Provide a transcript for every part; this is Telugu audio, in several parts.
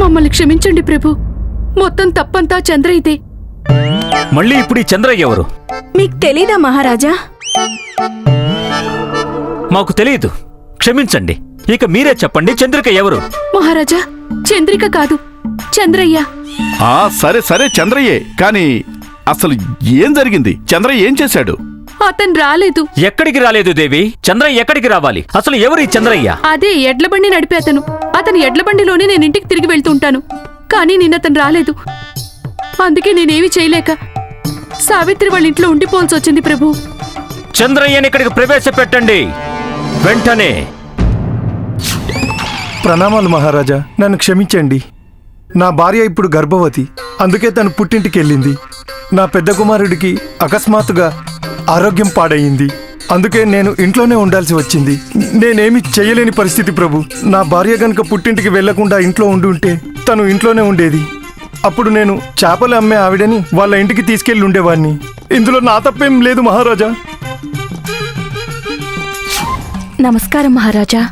మమ్మల్ని క్షమించండి ప్రభు. మొత్తం తప్పంతా చంద్రయిదే మళ్ళీ ఇప్పుడు ఈ చంద్రయ్య ఎవరు? మీకు తెలీదా మహారాజా? మాకు తెలియదు క్షమించండి. ఇక మీరే చెప్పండి చంద్రిక ఎవరు? మహారాజా చంద్రిక కాదు. చంద్రయ్య. ఆ సరే సరే చంద్రయ్యే. కానీ అసలు ఏం జరిగింది? చంద్రయ్య ఏం చేశాడు? అతను రాలేదు. ఎక్కడికి రాలేదు దేవి? చంద్రయ్య ఎక్కడికి రావాలి? అసలు ఎవరు ఈ చంద్రయ్య? అదే ఎడ్ల బండి నడిపే అతను. అతని ఎడ్ల బండిలోనే నేను ఇంటికి తిరిగి వెళ్తుంటాను కానీ నిన్న అతను రాలేదు. అందుకే నేనేమీ చేయలేక సావిత్రి వాళ్ళ ఇంట్లో ఉండిపోవాల్సి వచ్చింది ప్రభు. చంద్రయ్యని ఇక్కడికి ప్రవేశపెట్టండి. వెంటనే. ప్రణామాలు మహారాజా. నన్ను క్షమించండి. నా భార్య ఇప్పుడు గర్భవతి. అందుకే తను పుట్టింటికి వెళ్ళింది. నా పెద్ద కుమారుడికి అకస్మాత్తుగా ఆరోగ్యం పాడయింది. అందుకే నేను ఇంట్లోనే ఉండాల్సి వచ్చింది. నేనేమి చేయలేని పరిస్థితి ప్రభు. నా భార్య గనుక పుట్టింటికి వెళ్ళకుండా ఇంట్లో ఉండి ఉంటే తను ఇంట్లోనే ఉండేది. అప్పుడు నేను చేపలు అమ్మే ఆవిడని వాళ్ళ ఇంటికి తీసుకెళ్ళి ఉండేవాడిని ఇందులో నా తప్పేం లేదు మహారాజా. నమస్కారం మహారాజా.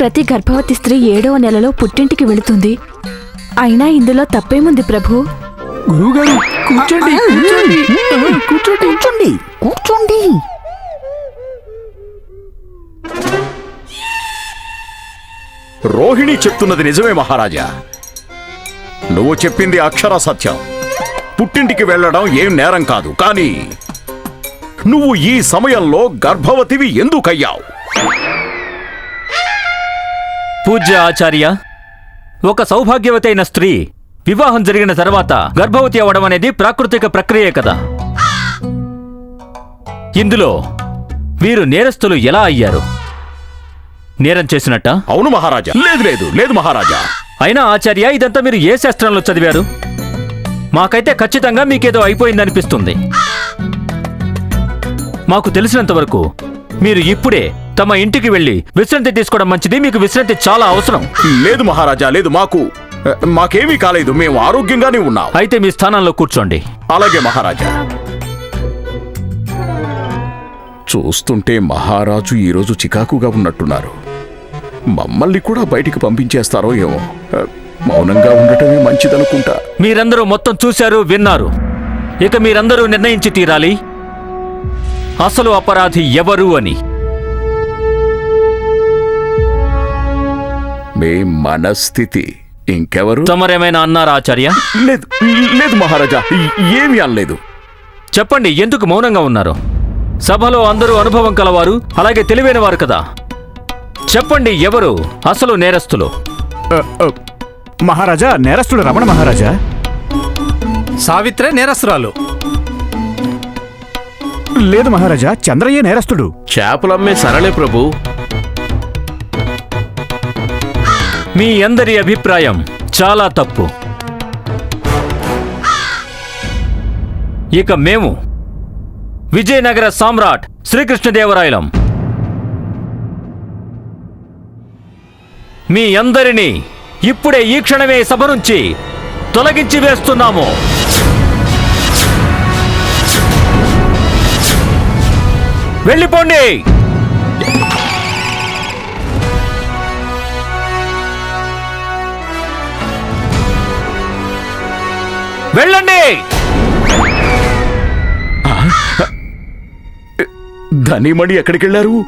ప్రతి గర్భవతి స్త్రీ ఏడవ నెలలో పుట్టింటికి వెళుతుంది. అయినా ఇందులో తప్పేముంది ప్రభు? గురువుగారు కూర్చోండి కూర్చోండి. కూర్చోండి. కూర్చోండి. కూర్చోండి. రోహిణి చెప్తున్నది నిజమే మహారాజా. నువ్వు చెప్పింది అక్షర సత్యం. పుట్టింటికి వెళ్ళడం ఏం నేరం కాదు కానీ నువ్వు ఈ సమయంలో గర్భవతివి ఎందుకయ్యావు? పూజ్య ఆచార్య ఒక సౌభాగ్యవతి అయిన స్త్రీ వివాహం జరిగిన తర్వాత గర్భవతి అవ్వడం అనేది ప్రాకృతిక ప్రక్రియే కదా. ఇందులో వీరు నేరస్తులు ఎలా అయ్యారు? నేరం చేసినట్ట? అవును మహారాజా. లేదు లేదు లేదు మహారాజా. అయినా ఆచార్య ఇదంతా మీరు ఏ శాస్త్రంలో చదివారు? మాకైతే ఖచ్చితంగా మీకేదో అయిపోయిందనిపిస్తుంది. మాకు తెలిసినంత వరకు మీరు ఇప్పుడే తమ ఇంటికి వెళ్ళి విశ్రాంతి తీసుకోవడం మంచిది మీకు విశ్రాంతి చాలా అవసరం. లేదు మహారాజా లేదు మాకు మాకేమీ కాలేదు మేము ఆరోగ్యంగానే ఉన్నాం. అయితే మీ స్థానంలో కూర్చోండి. అలాగే మహారాజా. చూస్తుంటే మహారాజు ఈరోజు చికాకుగా ఉన్నట్టున్నారు. మమ్మల్ని కూడా బయటికి పంపించేస్తారో ఏమో. మౌనంగా ఉండటమే మంచిదనుకుంటా. మీరందరూ మొత్తం చూశారు విన్నారు. ఇక మీరందరూ నిర్ణయించి తీరాలి. అసలు అపరాధి ఎవరు అని. మీ మనస్థితి. ఇంకెవరు? తమరేమైనా అన్నారా ఆచార్య? లేదు లేదు మహారాజా ఏమీ అనలేదు. చెప్పండి ఎందుకు మౌనంగా ఉన్నారు? సభలో అందరూ అనుభవం కలవారు అలాగే తెలివైన వారు కదా. చెప్పండి ఎవరు? అసలు నేరస్తులు. మహారాజా నేరస్తుడు రమణ మహారాజా? సావిత్రే నేరస్తురాలు. లేదు మహారాజా చంద్రయ్య నేరస్తుడు. చేపలమ్మే సరళే ప్రభు. మీ అందరి అభిప్రాయం చాలా తప్పు. ఇక మేము విజయనగర సామ్రాట్ శ్రీకృష్ణదేవరాయలం. మీ అందరినీ ఇప్పుడే ఈ క్షణమే సభ నుంచి తొలగించి వేస్తున్నాము. వెళ్ళిపోండి! వెళ్ళండి. ధనిమణి ఎక్కడికెళ్ళారు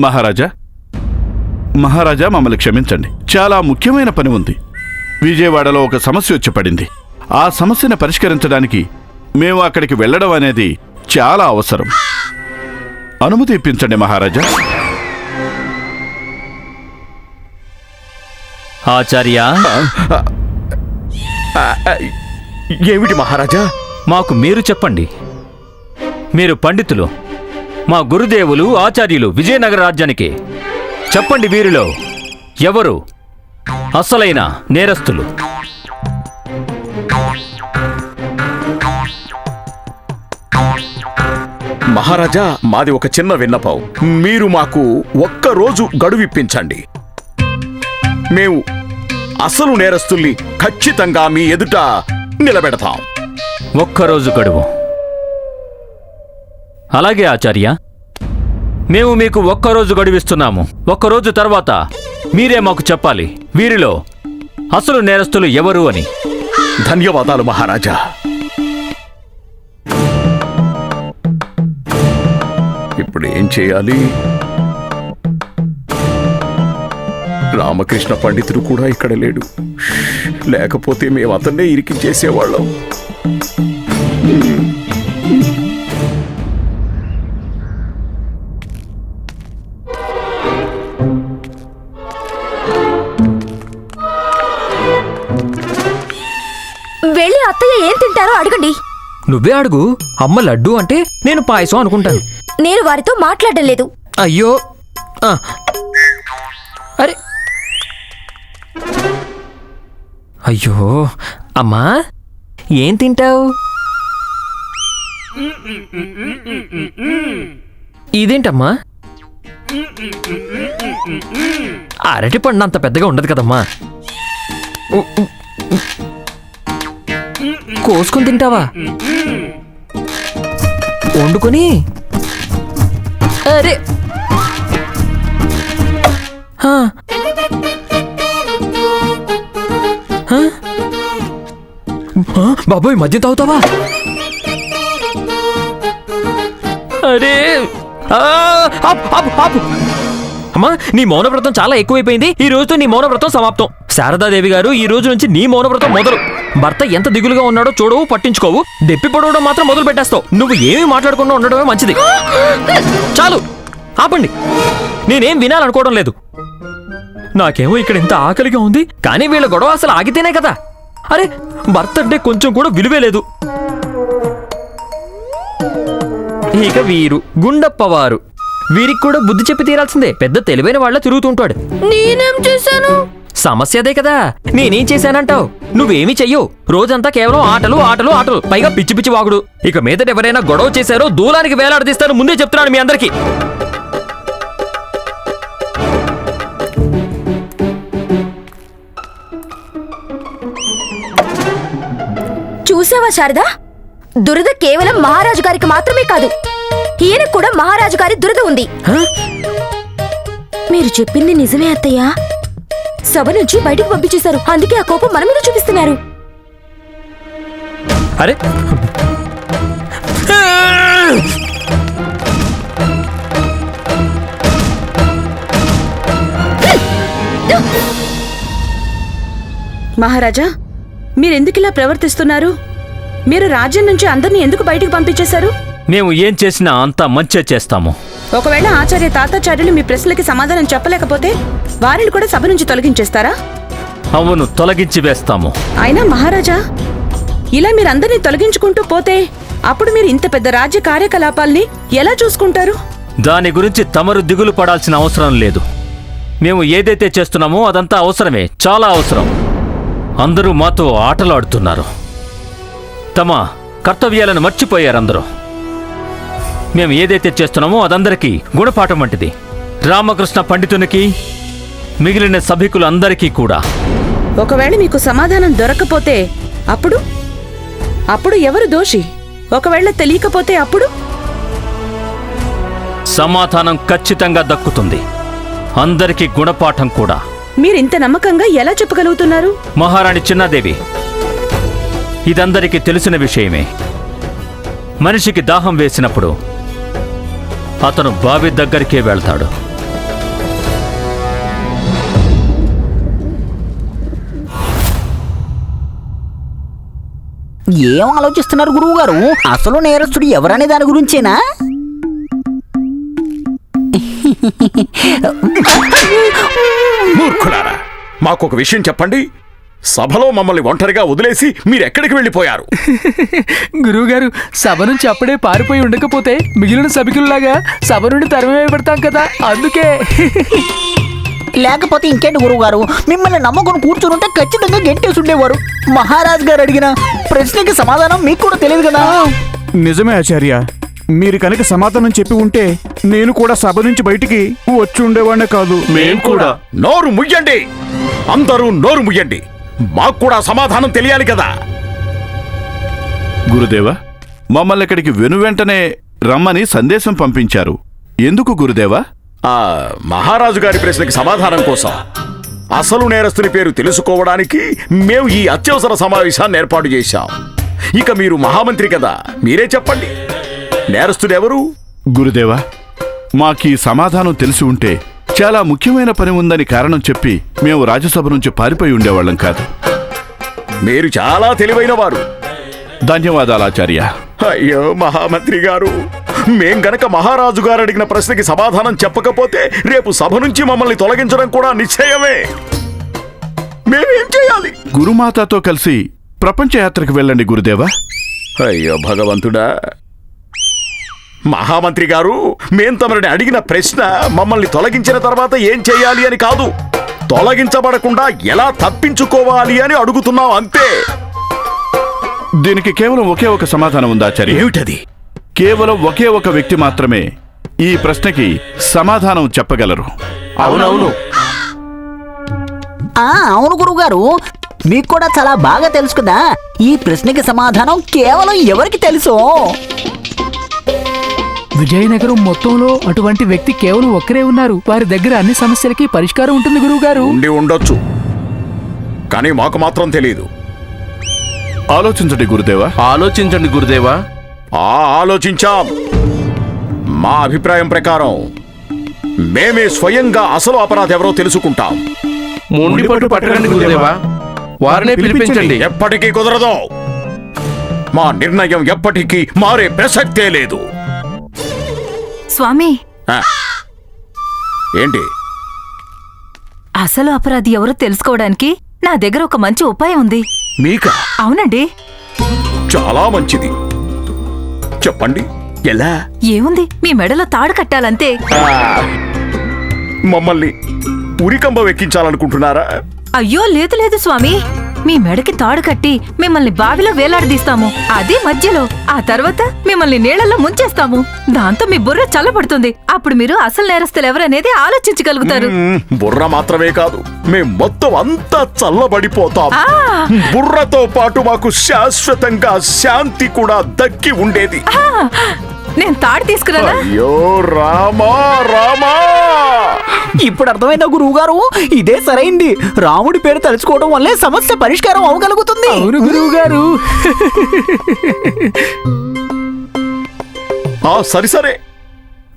మహారాజా మహారాజా మమ్మల్ని క్షమించండి. చాలా ముఖ్యమైన పని ఉంది. విజయవాడలో ఒక సమస్య వచ్చి పడింది. ఆ సమస్యను పరిష్కరించడానికి మేము అక్కడికి వెళ్ళడం అనేది చాలా అవసరం. అనుమతి ఇప్పించండి మహారాజా. ఆచార్య? ఏమిటి మహారాజా? మాకు మీరు చెప్పండి. మీరు పండితులు మా గురుదేవులు ఆచార్యులు విజయనగర రాజ్యానికి చెప్పండి వీరిలో ఎవరు అసలైన నేరస్తులు? మహారాజా మాది ఒక చిన్న విన్నపం. మీరు మాకు ఒక్క రోజు గడువిప్పించండి. మేము అసలు నేరస్తుల్ని ఖచ్చితంగా మీ ఎదుట నిలబెడతాం. ఒక్కరోజు గడువు. అలాగే ఆచార్య మేము మీకు ఒక్కరోజు గడువిస్తున్నాము. ఒక్కరోజు తర్వాత మీరే మాకు చెప్పాలి. వీరిలో అసలు నేరస్తులు ఎవరు అని. ధన్యవాదాలు మహారాజా. ఇప్పుడు ఏం చేయాలి? రామకృష్ణ పండితుడు కూడా ఇక్కడ లేడు. లేకపోతే మేము అతన్నే ఇరికించేసేవాళ్ళం. వెళ్ళి అత్తయ్య ఏం తింటారో అడగండి. నువ్వే అడుగు. అమ్మ లడ్డు అంటే నేను పాయసం అనుకుంటాను. నేను వారితో మాట్లాడడం లేదు అయ్యో. ఆ. అరే అయ్యో అమ్మా ఏం తింటావు? ఇదేంటమ్మా? అరటి పండు అంత పెద్దగా ఉండదు కదమ్మా. కోసుకొని తింటావా? వండుకొని? అరే! బాబోయ్ మద్యం తాగుతావా? అరే అమ్మా నీ మౌనవ్రతం చాలా ఎక్కువైపోయింది. ఈ రోజుతో నీ మౌనవ్రతం సమాప్తం. శారదాదేవి గారు ఈ రోజు నుంచి నీ మౌనవ్రతం మొదలు. భర్త ఎంత దిగులుగా ఉన్నాడో చూడవు పట్టించుకోవు. దెప్పి పొడవడం మాత్రం మొదలు పెట్టేస్తావు. నువ్వు ఏమీ మాట్లాడకుండా ఉండడమే మంచిది. చాలు ఆపండి. నేనేం వినాలనుకోవడం లేదు. నాకేమో ఇక్కడ ఇంత ఆకలిగా ఉంది. కానీ వీళ్ళ గొడవ అసలు ఆగితేనే కదా. అరే భర్త అంటే కొంచెం కూడా విలువే లేదు. ఇక వీరు గుండప్పవారు. వీరికి కూడా బుద్ధి చెప్పి తీరాల్సిందే. పెద్ద తెలివైన వాళ్ళ తిరుగుతుంటాడు. నేనేం చేశాను? సమస్య అదే కదా. నేనేం చేశానంటావు? నువ్వేమీ చెయ్యవు. రోజంతా కేవలం ఆటలు ఆటలు ఆటలు. పైగా పిచ్చి పిచ్చి వాగుడు. ఇక మీదట ఎవరైనా గొడవ చేశారో దూలానికి వేలాడదీస్తాను. ముందే చెప్తున్నాను మీ అందరికీ. చూసావా శారదా? దురద కేవలం మహారాజు గారికి మాత్రమే కాదు ఈయన కూడా మహారాజు గారి దురద ఉంది? మీరు చెప్పింది నిజమే అత్తయ్య. సభ నుంచి బయటకు పంపించేశారు అందుకే ఆ కోపం మన మీద చూపిస్తున్నారు. అరే! మహారాజా మీరెందుకు ఇలా ప్రవర్తిస్తున్నారు? మీరు రాజ్యం నుంచి అందరినీ ఎందుకు బయటకు పంపించేశారు? మేము ఏం చేసినా అంతా మంచే చేస్తాము. ఒకవేళ ఆచార్య తాతాచార్యులు మీ ప్రశ్నలకి సమాధానం చెప్పలేకపోతే వారిని కూడా సభ నుంచి తొలగించేస్తారా? అవును తొలగించి వేస్తాము. అయినా మహారాజా ఇలా మీరందరినీ తొలగించుకుంటూ పోతే అప్పుడు మీరు ఇంత పెద్ద రాజ్య కార్యకలాపాల్ని ఎలా చూసుకుంటారు? దాని గురించి తమరు దిగులు పడాల్సిన అవసరం లేదు. మేము ఏదైతే చేస్తున్నామో అదంతా అవసరమే చాలా అవసరం. అందరూ మాతో ఆటలాడుతున్నారు. తమ కర్తవ్యాలను మర్చిపోయారు అందరూ మేము ఏదైతే చేస్తున్నామో అదందరికీ గుణపాఠం వంటిది. రామకృష్ణ పండితునికి మిగిలిన సభికులందరికీ కూడా. ఒకవేళ మీకు సమాధానం దొరకపోతే అప్పుడు? అప్పుడు ఎవరు దోషి? ఒకవేళ తెలియకపోతే అప్పుడు? సమాధానం ఖచ్చితంగా దక్కుతుంది. అందరికీ గుణపాఠం కూడా. మీరింత నమ్మకంగా ఎలా చెప్పగలుగుతున్నారు? మహారాణి చిన్నాదేవి ఇదందరికీ తెలిసిన విషయమే. మనిషికి దాహం వేసినప్పుడు అతను బావి దగ్గరికే వెళ్తాడు. ఏం ఆలోచిస్తున్నారు గురువు గారు అసలు నేరస్తుడు ఎవరనే దాని గురించేనా? మూర్ఖులారా మాకొక విషయం చెప్పండి. సభలో మమ్మల్ని ఒంటరిగా వదిలేసి మీరెక్కడికి వెళ్ళిపోయారు? గురువుగారు సభ నుంచి అప్పుడే పారిపోయి ఉండకపోతే మిగిలిన సభికుల్లాగా సభ నుండి తరిమివేయబడతాం కదా అందుకే. లేకపోతే ఇంకేంటి గురువు గారు మిమ్మల్ని నమ్మకం కూర్చునుంటే ఖచ్చితంగా గెంటేసి ఉండేవారు. మహారాజ్ గారు అడిగిన ప్రశ్నకి సమాధానం మీకు కూడా తెలియదు కదా? నిజమే ఆచార్య. మీరు కనుక సమాధానం చెప్పి ఉంటే నేను కూడా సభ నుంచి బయటికి వచ్చి ఉండేవాడినే కాదు. మేం కూడా. నోరు ముయ్యండి. అందరూ నోరు ముయ్యండి. మాకు కూడా సమాధానం తెలియాలి కదా. గురుదేవ మమ్మల్ని ఇక్కడికి వెనువెంటనే రమ్మని సందేశం పంపించారు. ఎందుకు గురుదేవా? ఆ మహారాజు గారి ప్రశ్నకి సమాధానం కోసం. అసలు నేరస్తుని పేరు తెలుసుకోవడానికి మేము ఈ అత్యవసర సమావేశాన్ని ఏర్పాటు చేశాం. ఇక మీరు మహామంత్రి కదా మీరే చెప్పండి. నేరస్తుడు ఎవరు గురుదేవా మాకీ సమాధానం తెలిసి ఉంటే చాలా ముఖ్యమైన పని ఉందని కారణం చెప్పి మేము రాజ్యసభ నుంచి పారిపోయి ఉండేవాళ్ళం కాదు. మీరు చాలా తెలివైన వారు. ధన్యవాదాలు ఆచార్య. అయ్యో మహామంత్రి గారు. మేం గనక మహారాజు గారు అడిగిన ప్రశ్నకి సమాధానం చెప్పకపోతే రేపు సభ నుంచి మమ్మల్ని తొలగించడం కూడా నిశ్చయమే. మేమేం చేయాలి? గురుమాతతో కలిసి ప్రపంచ యాత్రకు వెళ్ళండి గురుదేవా. అయ్యో భగవంతుడా. మహామంత్రి గారు మేం తమరిని అడిగిన ప్రశ్న మమ్మల్ని తొలగించిన తర్వాత ఏం చేయాలి అని కాదు. తొలగించబడకుండా ఎలా తప్పించుకోవాలి అని అడుగుతున్నాం అంతే. దీనికి కేవలం ఒకే ఒక సమాధానం ఉంది ఆచార్య? ఏమిటది? కేవలం ఒకే ఒక వ్యక్తి మాత్రమే ఈ ప్రశ్నకి సమాధానం చెప్పగలరు. అవునవును. ఆ అవును గురువుగారు మీకు కూడా చాలా బాగా తెలుసు కదా ఈ ప్రశ్నకి సమాధానం కేవలం ఎవరికి తెలుసు? విజయనగరం మొత్తంలో అటువంటి వ్యక్తి కేవలం ఒక్కరే ఉన్నారు. వారి దగ్గర అన్ని సమస్యలకి పరిష్కారం ఉంటుంది గురువు గారు ఉండి ఉండొచ్చు. కానీ మాకు మాత్రం తెలియదు ఆలోచించండి గురుదేవా. ఆలోచించండి గురుదేవా. ఆ ఆలోచించాం. మా అభిప్రాయం ప్రకారం మేమే స్వయంగా అసలు అపరాధి ఎవరో తెలుసుకుంటాం. మొండి పట్టు పట్టకండి గురుదేవా. వారినే పిలిపించండి. ఎప్పటికీ కుదరదు. మా నిర్ణయం ఎప్పటికీ మారే ప్రసక్తే లేదు. స్వామి. ఏంటి? అసలు అపరాధి ఎవరో తెలుసుకోవడానికి నా దగ్గర ఒక మంచి ఉపాయం ఉంది. మీకా? అవునండి. చాలా మంచిది. చెప్పండి. ఎలా? ఏముంది? మీ మెడలో తాడు కట్టాలంతే. మమ్మల్ని ఉరికంబం ఎక్కించాలనుకుంటున్నారా? అయ్యో లేదు లేదు స్వామి. మీ మెడకి తాడు కట్టి మిమ్మల్ని బావిలో వేలాడదీస్తాము. అది మధ్యలో ఆ తర్వాత మిమ్మల్ని నీళ్ళలో ముంచేస్తాము. దాంతో మీ బుర్ర చల్లబడుతుంది. అప్పుడు మీరు అసలు నేరస్తులు ఎవరనేది ఆలోచించగలుగుతారు. మ్మ్, బుర్ర మాత్రమే కాదు మేం మొత్తం అంతా చల్లబడిపోతాం. బుర్రతో పాటు మాకు శాశ్వతంగా శాంతి కూడా దక్కి ఉండేది. నేను తాడు తీసుకురానా? అయ్యో రామా రామా! ఇప్పుడు అర్థమైందా గురువు గారు ఇదే సరైంది. రాముడి పేరు తలుచుకోవడం వల్లే సమస్య పరిష్కారం అవగలుగుతుంది. అవును గురువు గారు ఆ సరి సరే.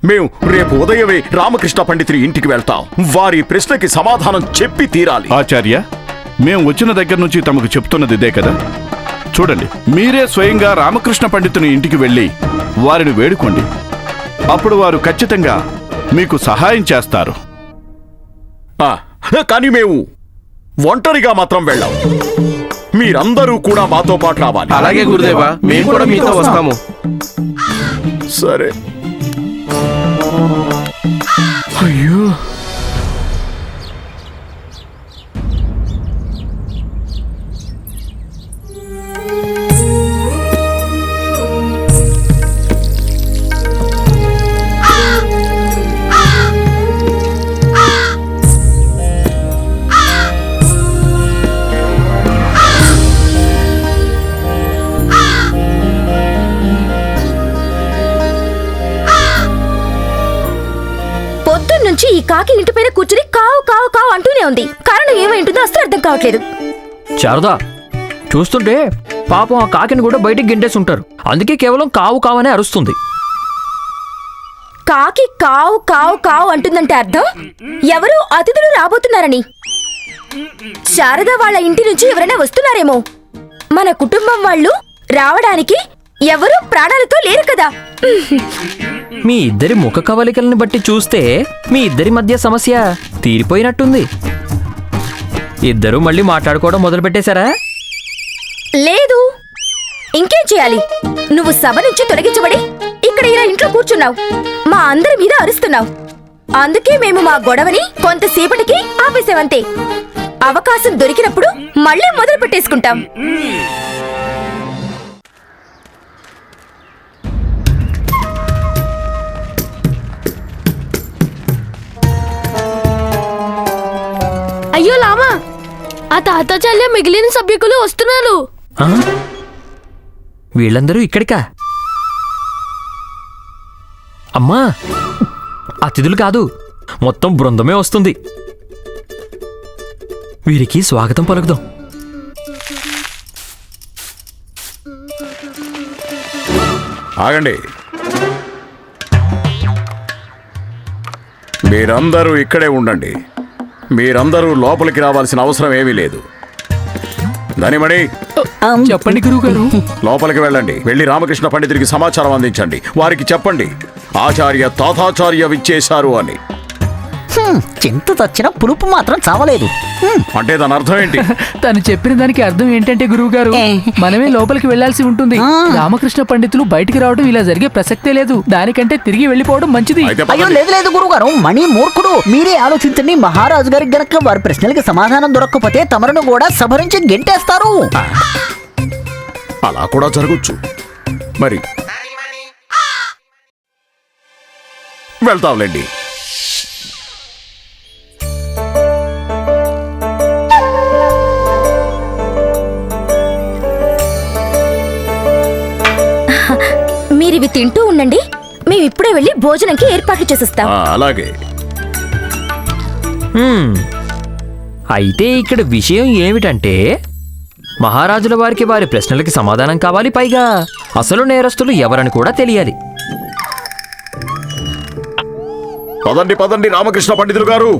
మేము రేపు ఉదయమే రామకృష్ణ పండితుని ఇంటికి వెళ్తాం. వారి ప్రశ్నకి సమాధానం చెప్పి తీరాలి. ఆచార్య మేం వచ్చిన దగ్గర నుంచి తమకు చెప్తున్నది ఇదే కదా? చూడండి మీరే స్వయంగా రామకృష్ణ పండితుని ఇంటికి వెళ్ళి వారిని వేడుకోండి. అప్పుడు వారు ఖచ్చితంగా మీకు సహాయం చేస్తారు. ఆ, కానీ మేము ఒంటరిగా మాత్రం వెళ్ళాం. మీరందరూ కూడా మాతో పాటు రావాలి. అలాగే గురుదేవా మేము కూడా మీతో వస్తాము. సరే. అయ్యో. అంటూనే ఉంది. కారణం ఏమైంటుందో అసలు అర్థం కావట్లేదు. శారదా చూస్తుంటే పాపం ఆ కాకిని కూడా బయటికి గింటేసి ఉంటారు. అందుకే కేవలం కావు కావనే అరుస్తుంది. కాకి కావు కావు కావు అంటుందంటే అర్థం? ఎవరు? అతిథులు రాబోతున్నారని. శారద వాళ్ళ ఇంటి నుంచి ఎవరైనా వస్తున్నారేమో. మన కుటుంబం వాళ్ళు రావడానికి ఎవరు ప్రాణాలతో లేరు కదా. మీ ఇద్దరి ముఖ కవలికలను బట్టి చూస్తే మీ ఇద్దరి మధ్య సమస్య తీరిపోయినట్టుంది. ఇద్దరు మళ్ళీ మాట్లాడుకోవడం మొదలుపెట్టేశారా? లేదు. ఇంకేం చేయాలి? నువ్వు సభ నుంచి తొలగించబడి ఇక్కడ ఇలా ఇంట్లో కూర్చున్నావు. మా అందరి మీద అరుస్తున్నావు. అందుకే మేము మా గొడవని కొంతసేపటికి ఆపేసామంతే అవకాశం దొరికినప్పుడు మళ్ళీ మొదలు పెట్టేసుకుంటాం అయ్యో లామా ఆ తాతాచార్య మిగిలిన సభ్యులు వస్తున్నారు. ఆ? వీళ్ళందరూ ఇక్కడికా? అమ్మా అతిథులు కాదు మొత్తం బృందమే వస్తుంది. వీరికి స్వాగతం పలుకుదాం. ఆగండి. మీరందరూ ఇక్కడే ఉండండి. మీరందరూ లోపలికి రావాల్సిన అవసరం ఏమీ లేదు. ధనిమణి చెప్పండి గురువు గారు లోపలికి వెళ్ళండి. వెళ్ళి రామకృష్ణ పండితుడికి సమాచారం అందించండి. వారికి చెప్పండి. ఆచార్య తాతాచార్య విచ్చేశారు అని. చింత చచ్చిన పులుపు మాత్రం చావలేదు. అంటే దాని అర్థం ఏంటి? తను చెప్పిన దానికి అర్థం ఏంటంటే గురువు గారు మనమే లోపలికి వెళ్ళాల్సి ఉంటుంది. రామకృష్ణ పండితులు బయటికి రావడం ఇలా జరిగే ప్రసక్తే లేదు. దానికంటే తిరిగి వెళ్ళిపోవడం మంచిది. అయ్యో. లేదు లేదు గురుగారు మణి మూర్ఖుడు. మీరే ఆలోచించండి మహారాజు గారికి గనక వారి ప్రశ్నలకి సమాధానం దొరకకపోతే తమరును కూడా సభ నుంచి గెంటేస్తారు. అలా కూడా జరగచ్చు. మరి వెళ్తాంలేండి మీరివి తింటూ ఉండండి. మేము ఇప్పుడే వెళ్ళి భోజనంకి ఏర్పాట్లు చేసిస్తాం. ఆ, అలాగే. హ్మ్. అయితే ఇక్కడ విషయం ఏమిటంటే మహారాజుల వారికి వారి ప్రశ్నలకి సమాధానం కావాలి పైగా అసలు నేరస్తులు ఎవరని కూడా తెలియాలి. పదండి పదండి రామకృష్ణ పండితులు గారు.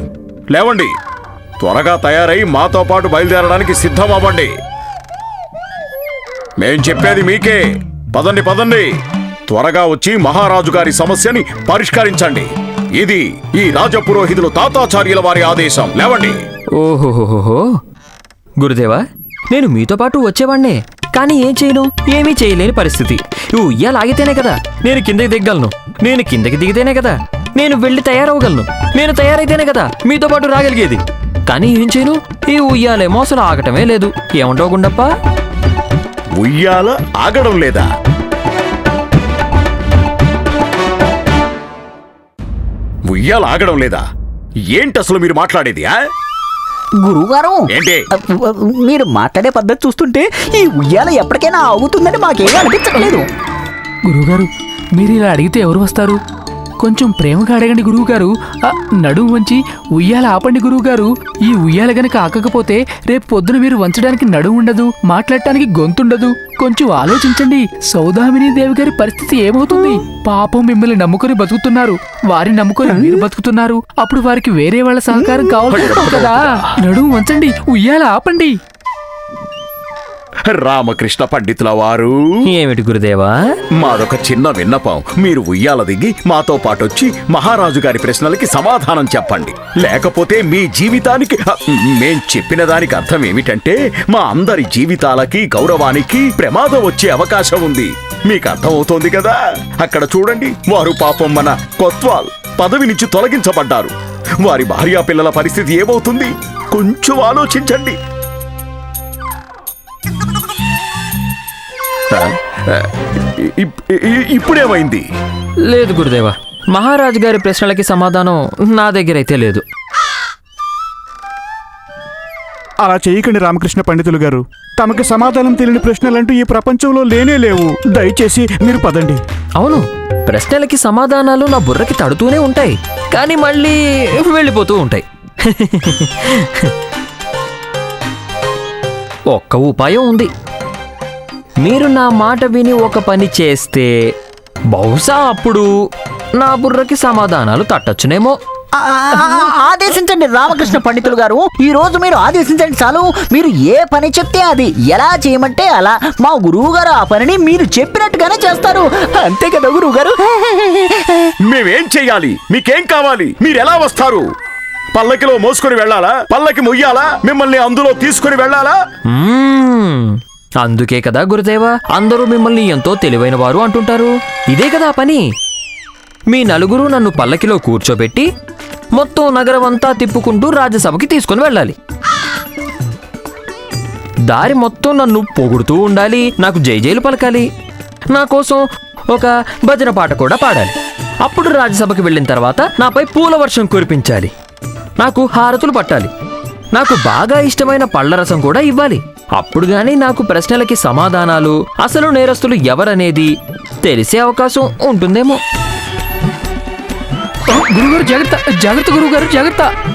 లేవండి. త్వరగా తయారై మాతో పాటు బయలుదేరడానికి సిద్ధం అవ్వండి మేం చెప్పేది మీకే. పదండి పదండి. త్వరగా వచ్చి మహారాజు గారి సమస్యని పరిష్కరించండి. ఇది ఈ రాజపురోహితులు తాతాచార్యుల వారి ఆదేశం. లేవండి. ఓహోహోహో గురుదేవా నేను మీతో పాటు వచ్చేవాణ్ణే. కానీ ఏం చేయను? ఏమీ చేయలేని పరిస్థితి. ఉయ్యాల ఆగితేనే కదా? నేను కిందకి దిగగలను. నేను కిందకి దిగితేనే కదా? నేను వెళ్ళి తయారవగలను నేను తయారైతేనే కదా మీతో పాటు రాగలిగేది? కానీ ఏం చేయను? ఈ ఉయ్యాలేమో అసలు ఆగటమే లేదు. ఏమంటావు గుండప్ప? ఉయ్యాల ఆగడం లేదా? ఉయ్యాల ఆగడం లేదా? ఏంటి అసలు మీరు మాట్లాడేది ఆ? గురువుగారు ఏంటి? మీరు మాట్లాడే పద్ధతి చూస్తుంటే ఈ ఉయ్యాల ఎప్పటికైనా ఆగుతుందని మాకేమీ అనిపించట్లేదు. గురువుగారు మీరు ఇలా అడిగితే ఎవరు వస్తారు? కొంచెం ప్రేమగా అడగండి గురువుగారు. నడుము వంచి ఉయ్యాల ఆపండి గురువుగారు. ఈ ఉయ్యాల గనక ఆకకపోతే రేపు పొద్దున మీరు వంచడానికి నడుము ఉండదు మాట్లాడటానికి గొంతుండదు. కొంచెం ఆలోచించండి. సౌదామిని దేవి గారి పరిస్థితి ఏమవుతుంది? పాపం మిమ్మల్ని నమ్ముకొని బతుకుతున్నారు. వారిని నమ్ముకొని మీరు బతుకుతున్నారు. అప్పుడు వారికి వేరే వాళ్ళ సహకారం కావాలి కదా. నడుము వంచండి ఉయ్యాల ఆపండి. రామకృష్ణ పండితుల వారు ఏమిటి గురుదేవా? మాదొక చిన్న విన్నపం. మీరు ఉయ్యాల దిగి మాతో పాటొచ్చి మహారాజు గారి ప్రశ్నలకి సమాధానం చెప్పండి. లేకపోతే మీ జీవితానికి మేం చెప్పిన దానికి అర్థం ఏమిటంటే మా అందరి జీవితాలకి గౌరవానికి ప్రమాదం వచ్చే అవకాశం ఉంది. మీకు అర్థమవుతోంది కదా? అక్కడ చూడండి వారు పాపం మన కొత్వాల్ పదవి నుంచి తొలగించబడ్డారు. వారి భార్యా పిల్లల పరిస్థితి ఏమవుతుంది? కొంచెం ఆలోచించండి. ఇప్పుడేమైంది? లేదు గురుదేవా. మహారాజు గారి ప్రశ్నలకి సమాధానం నా దగ్గర అయితే లేదు. అలా చేయకండి రామకృష్ణ పండితులు గారు. తమకి సమాధానం తెలియని ప్రశ్నలంటూ ఈ ప్రపంచంలో లేనే లేవు. దయచేసి మీరు పదండి. అవును ప్రశ్నలకి సమాధానాలు నా బుర్రకి తడుతూనే ఉంటాయి. కానీ మళ్ళీ వెళ్ళిపోతూ ఉంటాయి. ఒక్క ఉపాయం ఉంది. మీరు నా మాట విని ఒక పని చేస్తే బహుశా అప్పుడు నా బుర్రకి సమాధానాలు తట్టొచ్చునేమో. ఆదేశించండి రామకృష్ణ పండితులు గారు. ఈ రోజు మీరు ఆదేశించండి చాలు. మీరు ఏ పని చెప్తే అది ఎలా చేయమంటే అలా. మా గురువు గారు ఆ పనిని మీరు చెప్పినట్టుగానే చేస్తారు. అంతే కదా గురువు గారు మేమేం చెయ్యాలి? మీకేం కావాలి? మీరెలా వస్తారు? పల్లకిలో మోసుకొని వెళ్ళాలా? పల్లకి మొయ్యాలా? మిమ్మల్ని అందులో తీసుకొని వెళ్ళాలా. అందుకే కదా గురుదేవ? అందరూ మిమ్మల్ని ఎంతో తెలివైన వారు అంటుంటారు. ఇదే కదా పని? మీ నలుగురు నన్ను పల్లకిలో కూర్చోబెట్టి మొత్తం నగరం అంతా తిప్పుకుంటూ రాజ్యసభకి తీసుకుని వెళ్ళాలి. దారి మొత్తం నన్ను పొగుడుతూ ఉండాలి. నాకు జైజైలు పలకాలి. నా కోసం ఒక భజన పాట కూడా పాడాలి. అప్పుడు రాజ్యసభకి వెళ్ళిన తర్వాత నాపై పూల వర్షం కురిపించాలి. నాకు హారతులు పట్టాలి. నాకు బాగా ఇష్టమైన పళ్ళ రసం కూడా ఇవ్వాలి. అప్పుడు గానీ నాకు ప్రశ్నలకి సమాధానాలు అసలు నేరస్తులు ఎవరనేది తెలిసే అవకాశం ఉంటుందేమో. గురుగారు జాగ్రత్త జాగ్రత్త గురుగారు జాగ్రత్త.